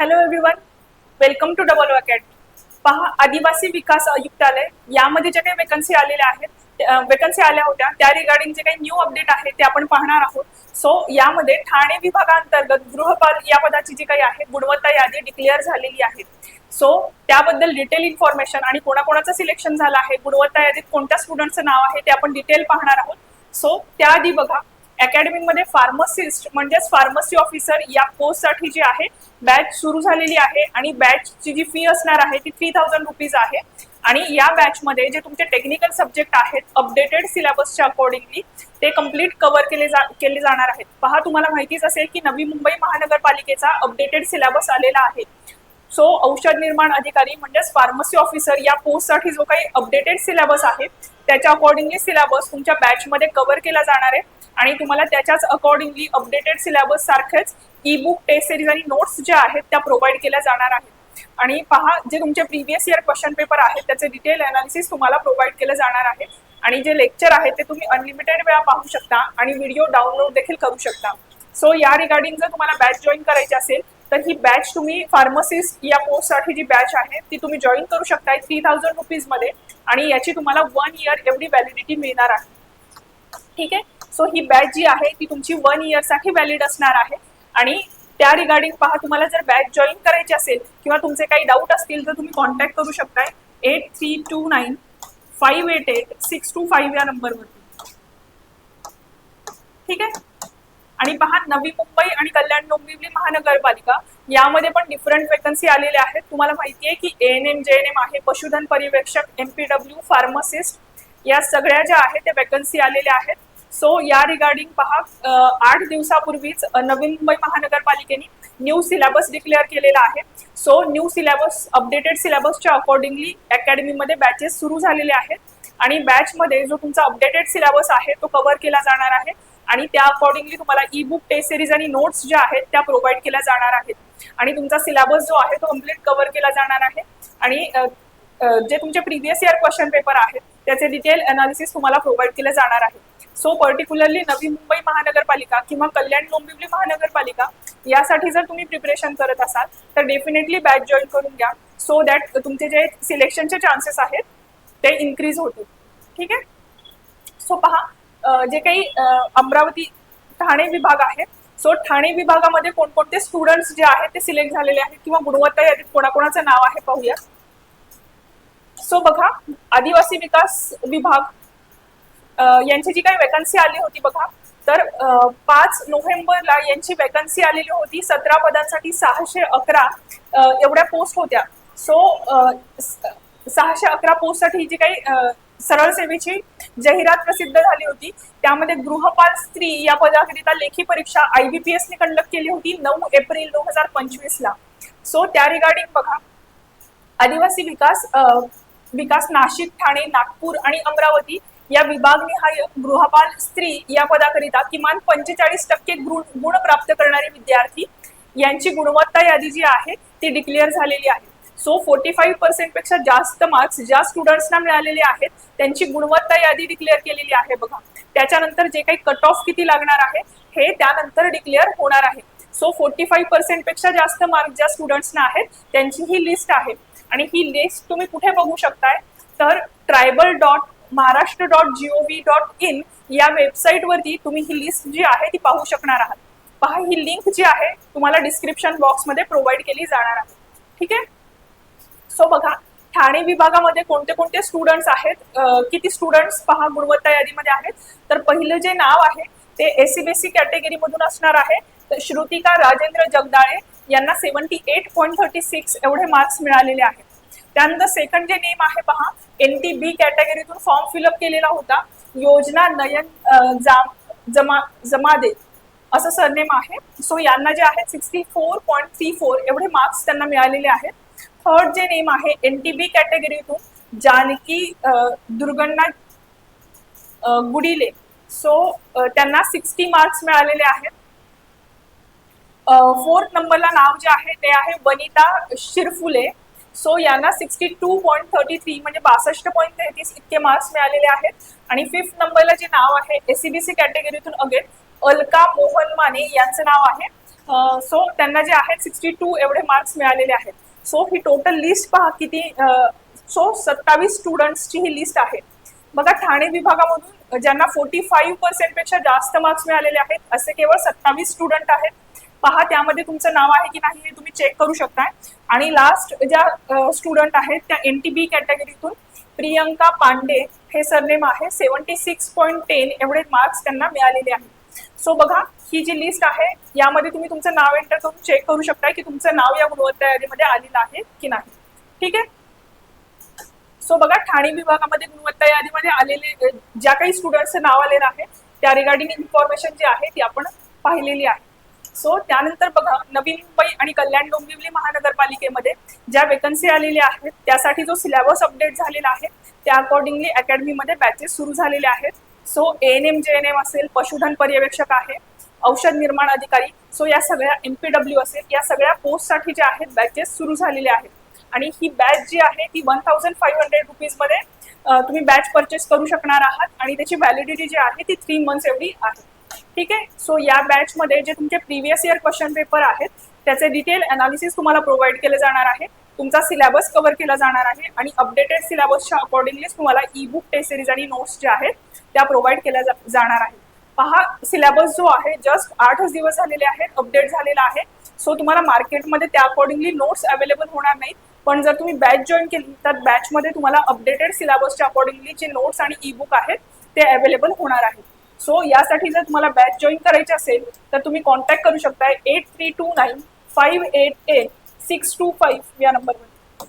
Hello everyone welcome to double academy पहा आदिवासी विकास आयुक्तालय यामध्ये ज्या काही वेकन्सी आलेल्या आहेत वेकन्सी आल्या होत्या त्या रिगार्डिंग जे काही न्यू अपडेट आहे ते आपण पाहणार आहोत. सो यामध्ये ठाणे विभागांतर्गत गृहपाल या पदाची जी काही आहे गुणवत्ता यादी डिक्लेअर झालेली आहे. सो त्याबद्दल डिटेल इन्फॉर्मेशन आणि कोणाकोणाचं सिलेक्शन झालं आहे गुणवत्ता यादीत कोणत्या स्टुडंटचं नाव आहे ते आपण डिटेल पाहणार आहोत. सो त्याआधी बघा अकॅडमीमध्ये फार्मसिस्ट म्हणजेच फार्मसी ऑफिसर या पोस्टसाठी जी आहे बॅच सुरू झालेली आहे आणि बॅचची जी फी असणार आहे ती थ्री थाउजंड रुपीज आहे. आणि या बॅचमध्ये जे तुमचे टेक्निकल सब्जेक्ट आहेत अपडेटेड सिलेबसच्या अकॉर्डिंगली ते कंप्लीट कव्हर केले जा केले जाणार आहेत. पहा तुम्हाला माहितीच असेल की नवी मुंबई महानगरपालिकेचा अपडेटेड सिलेबस आलेला आहे. सो औषध निर्माण अधिकारी म्हणजेच फार्मसी ऑफिसर या पोस्टसाठी जो काही अपडेटेड सिलेबस आहे त्याच्या अकॉर्डिंगली सिलेबस तुमच्या बॅचमध्ये कव्हर केला जाणार आहे. आणि तुम्हाला त्याच्याच अकॉर्डिंगली अपडेटेड सिलेबस सारखेच ई बुक टेस्ट सिरीज आणि नोट्स ज्या आहेत त्या प्रोव्हाइड केल्या जाणार आहेत. आणि पहा जे तुमचे प्रिव्हियस इयर क्वेश्चन पेपर आहेत त्याचे डिटेल अनालिसिस तुम्हाला प्रोव्हाइड केलं जाणार आहे. आणि जे लेक्चर आहे ते तुम्ही अनलिमिटेड वेळा पाहू शकता आणि व्हिडिओ डाउनलोड देखील करू शकता. सो या रिगार्डिंग जर तुम्हाला बॅच जॉईन करायची असेल तर ही बॅच तुम्ही फार्मसिस्ट या पोस्टसाठी जी बॅच आहे ती तुम्ही जॉईन करू शकताय थ्री थाउजंड रुपीजमध्ये आणि याची तुम्हाला वन इयर एवढी व्हॅलिडिटी मिळणार आहे. ठीक आहे? सो ही बॅच जी आहे ती तुमची वन इयरसाठी व्हॅलिड असणार आहे. आणि त्या रिगार्डिंग पहा तुम्हाला जर बॅच जॉईन करायची असेल किंवा तुमचे काही डाऊट असतील तर तुम्ही कॉन्टॅक्ट करू शकताय eight three two nine five eight eight six two five या नंबरवरती ठीक आहे? आणि पहा नवी मुंबई आणि कल्याण डोंबिवली महानगरपालिका यामध्ये पण डिफरंट वेकन्सी आलेल्या आहेत. तुम्हाला माहिती आहे की N M J N M आहे पशुधन पर्यवेक्षक एम पी डब्ल्यू फार्मसिस्ट या सगळ्या ज्या आहेत त्या वेकन्सी आलेल्या आहेत. सो या रिगार्डिंग पहा आठ दिवसापूर्वीच नवी मुंबई महानगरपालिकेने न्यू सिलेबस डिक्लेअर केलेला आहे. सो न्यू सिलेबस अपडेटेड सिलेबसच्या अकॉर्डिंगली अकॅडमीमध्ये बॅचेस सुरू झालेले आहेत. आणि बॅचमध्ये जो तुमचा अपडेटेड सिलेबस आहे तो कव्हर केला जाणार आहे. आणि त्या अकॉर्डिंगली तुम्हाला ई बुक टेस्ट सिरीज आणि नोट्स ज्या आहेत त्या प्रोव्हाइड केल्या जाणार आहेत. आणि तुमचा सिलेबस जो आहे तो कंप्लीट कव्हर केला जाणार आहे. आणि जे तुमचे प्रिव्हियस इयर क्वेश्चन पेपर आहेत त्याचे डिटेल अनालिसिस तुम्हाला प्रोव्हाइड केले जाणार आहे. सो पर्टिक्युलरली नवी मुंबई महानगरपालिका किंवा कल्याण डोंबिवली महानगरपालिका यासाठी जर तुम्ही प्रिपरेशन करत असाल तर डेफिनेटली बॅच जॉईन करून घ्या. सो दॅट तुमचे जे सिलेक्शनचे चान्सेस आहेत ते इन्क्रीज होतील. ठीक आहे? सो पहा जे काही अमरावती ठाणे विभाग आहे सो ठाणे विभागामध्ये कोणकोणते स्टुडंट्स जे आहेत ते सिलेक्ट झालेले आहेत किंवा गुणवत्ता यादीत कोणाकोणाचं नाव आहे पाहूया. सो बघा आदिवासी विकास विभाग यांची जी काही वॅकन्सी आली होती बघा तर पाच नोव्हेंबरला यांची वॅकन्सी आलेली होती सतरा पदांसाठी सहाशे अकरा एवढ्या पोस्ट होत्या. सो सहाशे अकरा पोस्टसाठी जी काही सरळ सेवेची जाहिरात प्रसिद्ध झाली होती. त्यामध्ये गृहपाल स्त्री या पदाकरिता लेखी परीक्षा आय बी पी एसने कंडक्ट केली होती नऊ एप्रिल दोन हजार पंचवीस ला. सो त्या रिगार्डिंग बघा आदिवासी विकास विकास नाशिक ठाणे नागपूर आणि अमरावती या विभागनिहाय गृहपाल स्त्री या पदाकरिता किमान पंचेचाळीस टक्के गुण प्राप्त करणारे विद्यार्थी यांची गुणवत्ता यादी जी आहे ती डिक्लेअर झालेली आहे. सो फोर्टी फाईव्ह पर्सेंटपेक्षा जास्त मार्क्स ज्या स्टुडंट्सना मिळालेले आहेत त्यांची गुणवत्ता यादी डिक्लेअर केलेली आहे बघा. त्याच्यानंतर जे काही कट ऑफ किती लागणार आहे हे त्यानंतर डिक्लेअर होणार आहे. सो फोर्टी फाईव्ह पर्सेंटपेक्षा जास्त मार्क्स ज्या स्टुडंट्सना आहेत त्यांची ही लिस्ट आहे. आणि ही लिस्ट तुम्ही कुठे बघू शकताय? तर tribal dot Maharashtra dot G O V dot in या वेबसाईटवरती तुम्ही ही लिस्ट जी आहे ती पाहू शकणार आहात. पहा ही लिंक जी आहे तुम्हाला डिस्क्रिप्शन बॉक्समध्ये प्रोव्हाइड केली जाणार आहे. ठीक आहे? सो बघा ठाणे विभागामध्ये कोणते कोणते स्टुडंट्स आहेत? किती स्टुडंट्स पहा गुणवत्ता यादीमध्ये आहेत. तर पहिलं जे नाव आहे ते एसीबीसी कॅटेगरी मधून असणार आहे. तर श्रुतिका राजेंद्र जगदाळे यांना seventy eight point thirty six एवढे मार्क्स मिळालेले आहेत. त्यानंतर सेकंड जे नेम आहे पहा एन टी बी कॅटेगरीतून फॉर्म फिलअप केलेला होता. योजना नयन जाम जमा जमादे असं सरनेम आहे. सो यांना जे आहे sixty four point three four एवढे मार्क्स त्यांना मिळालेले आहेत. थर्ड जे नेम आहे एन टी बी कॅटेगरीतून जानकी दुर्गण्णा गुडिले. सो त्यांना सिक्स्टी मार्क्स मिळालेले आहेत. फोर्थ नंबरला नाव जे आहे ते आहे वनिता शिरफुले. सो यांना sixty two point thirty three म्हणजे बासष्ट पॉईंट तेहतीस इतके मार्क्स मिळालेले आहेत. आणि फिफ्थ नंबरला जे नाव आहे एसीबीसी कॅटेगरीतून अगेन अलका मोहन माने यांचं नाव आहे. सो त्यांना जे आहेत सिक्स्टी टू एवढे मार्क्स मिळालेले आहेत. सो ही टोटल लिस्ट पहा किती सो सत्तावीस स्टुडंट्सची ही लिस्ट आहे. बघा ठाणे विभागामधून ज्यांना फोर्टी फाईव्ह पर्सेंटपेक्षा जास्त मार्क्स मिळालेले आहेत असे केवळ सत्तावीस स्टुडंट आहेत. पहा त्यामध्ये तुमचं नाव आहे की नाही हे तुम्ही चेक करू शकताय. आणि लास्ट ज्या स्टुडंट आहेत त्या एन टी बी कॅटेगरीतून प्रियंका पांडे हे सरनेम आहे. सेवन्टी सिक्स पॉईंट टेन एवढे मार्क्स त्यांना मिळालेले आहेत. सो बघा ही जी लिस्ट आहे यामध्ये तुम्ही तुमचं नाव एंटर करून चेक करू शकता की तुमचं नाव या गुणवत्ता यादीमध्ये आलेलं आहे की नाही. ठीक आहे? सो बघा ठाणे विभागामध्ये गुणवत्ता यादीमध्ये आलेले ज्या काही स्टुडंटचं नाव आलेलं आहे त्या रिगार्डिंग इन्फॉर्मेशन जी आहे ती आपण पाहिलेली आहे. सो त्यानंतर बघा नवी मुंबई आणि कल्याण डोंबिवली महानगरपालिकेमध्ये ज्या वेकन्सी आलेल्या आहेत त्यासाठी जो सिलेबस अपडेट झालेला आहे त्या अकॉर्डिंगली अकॅडमीमध्ये बॅचेस सुरू झालेले आहेत. So N M J N M असेल पशुधन पर्यवेक्षक आहे औषध निर्माण अधिकारी सो या सगळ्या एम पी डब्ल्यू असेल या सगळ्या पोस्टसाठी ज्या आहेत बॅचेस सुरू झालेले आहेत. आणि ही बॅच जी आहे ती वन थाउजंड फाईव्ह हंड्रेड रुपीजमध्ये तुम्ही बॅच परचेस करू शकणार आहात. आणि त्याची व्हॅलिडिटी जी आहे ती थ्री मंथ्स एवढी आहे. ठीक आहे? सो या बॅचमध्ये जे तुमचे प्रिव्हियस इयर क्वेश्चन पेपर आहेत त्याचे डिटेल अनालिसिस तुम्हाला प्रोव्हाइड केले जाणार आहे. तुमचा सिलेबस कव्हर केला जाणार आहे आणि अपडेटेड सिलेबसच्या अकॉर्डिंगलीच तुम्हाला ई बुक टेस्ट सिरीज आणि नोट्स ज्या आहेत त्या प्रोव्हाइड केल्या जा- जाणार आहेत. पहा सिलेबस जो आहे जस्ट आठच दिवस झालेले आहेत अपडेट झालेला आहे. सो तुम्हाला मार्केटमध्ये त्या अकॉर्डिंगली नोट्स अवेलेबल होणार नाहीत. पण जर तुम्ही बॅच जॉईन केली तर बॅचमध्ये तुम्हाला अपडेटेड सिलेबसच्या अकॉर्डिंगली जे नोट्स आणि ई बुक आहेत ते अवेलेबल होणार आहेत. सो यासाठी जर तुम्हाला बॅच जॉईन करायची असेल तर तुम्ही कॉन्टॅक्ट करू शकता eight three two nine five eight eight six two five या नंबरवर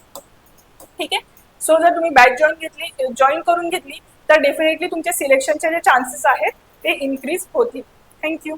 ठीक आहे? सो जर तुम्ही बॅच जॉईन घेतली जॉईन करून घेतली तर डेफिनेटली तुमचे सिलेक्शनचे जे चान्सेस आहेत ते इन्क्रीज होतील. थँक्यू